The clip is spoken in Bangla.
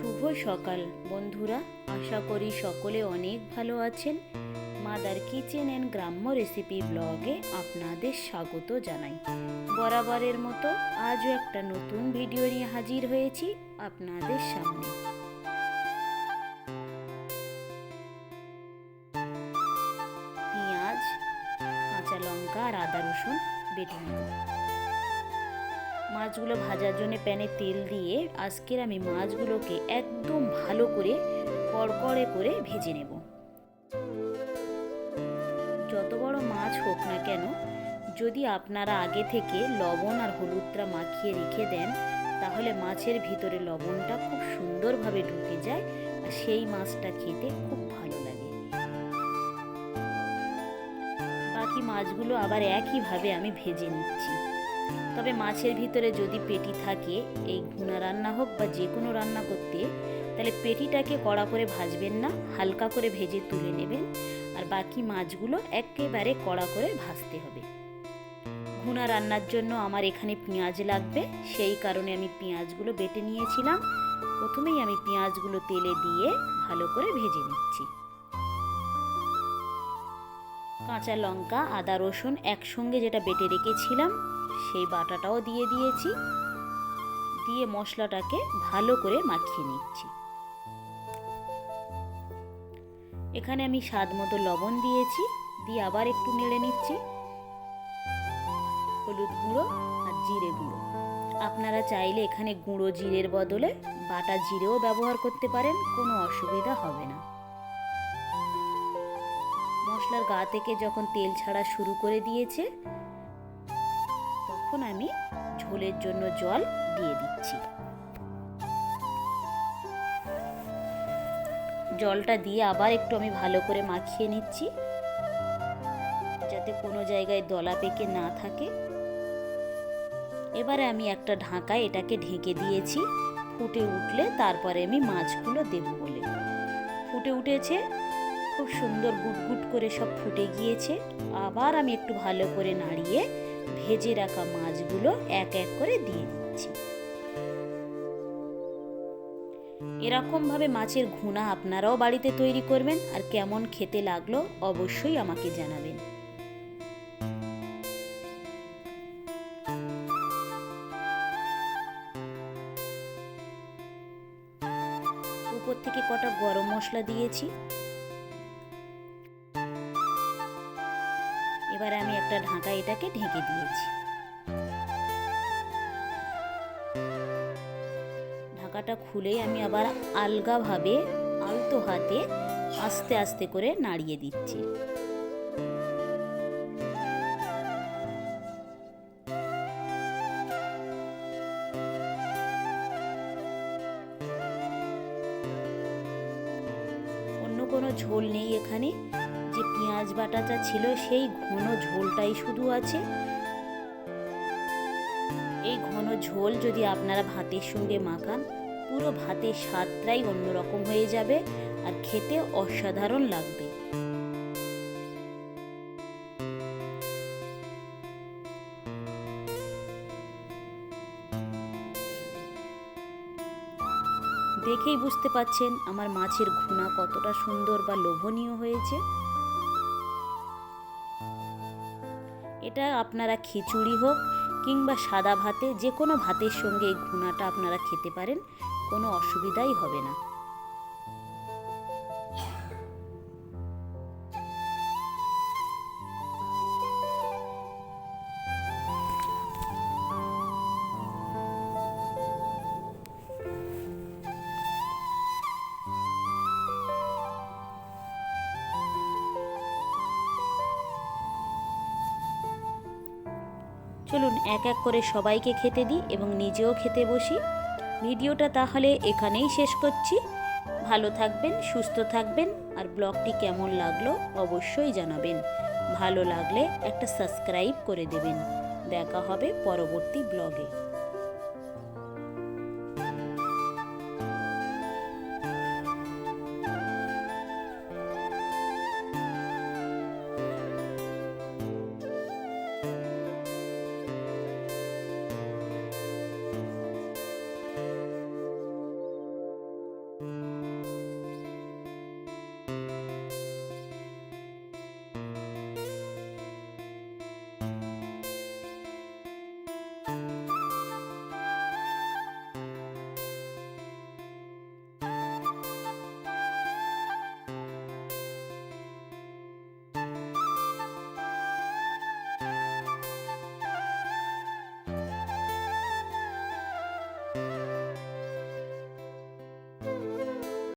শুভ সকাল। বন্ধুরা, আশা করি সকলে অনেক ভালো আছেন। মাদার কিচেন অ্যান্ড গ্রাম্য রেসিপি ব্লগে আপনাদের স্বাগত জানাই। বরাবরের মতো আজও একটা নতুন ভিডিও নিয়ে হাজির হয়েছি আপনাদের সামনে। পেঁয়াজ, কাঁচা লঙ্কা আর আদা রসুন বেটে নেব। মাছগুলো ভাজার জন্য প্যানে তেল দিয়ে আজকের আমি মাছগুলোকে একদম ভালো করে কড়কড়ে করে ভেজে নেব। যত বড় মাছ হোক না কেন, যদি আপনারা আগে থেকে লবণ আর হলুদটা মাখিয়ে রেখে দেন, তাহলে মাছের ভিতরে লবণটা খুব সুন্দরভাবে ঢুকে যায় আর সেই মাছটা খেতে খুব ভালো লাগে। বাকি মাছগুলো আবার একইভাবে আমি ভেজে নিচ্ছি। তবে মাছের ভিতরে যদি পেটি থাকে, এই ঘুনা রান্না হোক বা যে কোনো রান্না করতে, তাহলে পেটিটাকে কড়া করে ভাজবেন না, হালকা করে ভেজে তুলে নেবেন। আর বাকি মাছগুলো একেবারে কড়া করে ভাজতে হবে। ঘুনা রান্নার জন্য আমার এখানে পেঁয়াজ লাগবে। সেই কারণে আমি পেঁয়াজগুলো বেটে নিয়েছিলাম। প্রথমেই আমি পেঁয়াজগুলো তেলে দিয়ে ভালো করে ভেজে নিচ্ছি। কাঁচা লঙ্কা, আদা, রসুন একসঙ্গে যেটা বেটে রেখেছিলাম সেই বাটাটাও দিয়ে দিয়েছি। দিয়ে মশলাটাকে ভালো করে মাখিয়ে নিচ্ছি। এখানে আমি স্বাদ মতো লবণ দিয়েছি, দিয়ে আবার একটু নেড়ে নিচ্ছি। হলুদ গুঁড়ো আর জিরে গুঁড়ো। আপনারা চাইলে এখানে গুঁড়ো জিরের বদলে বাটা জিরেও ব্যবহার করতে পারেন, কোনো অসুবিধা হবে না। মশলার গা থেকে যখন তেল ছাড়া শুরু করে দিয়েছে তখন আমি ঝোলের জন্য জল দিয়ে দিচ্ছি। জলটা দিয়ে আবার একটু আমি ভালো করে মাখিয়ে নিচ্ছি। যাতে কোনো জায়গায় দলা পেকে না থাকে। এবারে আমি একটা ঢাকায় এটাকে ঢেকে দিয়েছি। ফুটে উঠলে তারপরে আমি মাছগুলো দেব বলে। ফুটে উঠেছে, খুব সুন্দর গুটগুট করে সব ফুটে গিয়েছে। আবার আমি একটু ভালো করে নাড়িয়ে ভেজে রাখা মাছগুলো এক এক করে দিয়ে দিচ্ছি। এরকমভাবে মাছের ঘুনা আপনারাও বাড়িতে তৈরি করবেন আর কেমন খেতে লাগল অবশ্যই আমাকে জানাবেন। উপর থেকে কটা গরম মশলা দিয়েছি। এবার আমি একটা ঢাকা এটাকে ঢেকে দিয়েছি। ঢাকাটা খুলেই আমি আবার আলগাভাবে আলতো হাতে আস্তে আস্তে করে নাড়িয়ে দিচ্ছি। অন্য কোনো ঝোল নেই এখানে। পেঁয়াজ বাটাটা ছিল, সেই ঘন ঝোলটাই শুধু আছে। এই ঘন ঝোল যদি আপনারা ভাতের সঙ্গে মাখান, পুরো ভাতের স্বাদটাই অন্যরকম হয়ে যাবে আর খেতে অসাধারণ লাগবে। দেখেই বুঝতে পাচ্ছেন আমার মাছের ঘুনা কতটা সুন্দর বা লোভনীয় হয়েছে। এটা আপনারা খিচুড়ি হোক কিংবা সাদা ভাতে, যে কোনো ভাতের সঙ্গে এই ঘুনাটা আপনারা খেতে পারেন, কোনো অসুবিধাই হবে না। চলুন এক এক করে সবাইকে খেতে দিই এবং নিজেও খেতে বসি। ভিডিওটা তাহলে এখানেই শেষ করছি। ভালো থাকবেন, সুস্থ থাকবেন, আর ব্লগটি কেমন লাগল অবশ্যই জানাবেন। ভালো লাগলে একটা সাবস্ক্রাইব করে দেবেন। দেখা হবে পরবর্তী ব্লগে। Música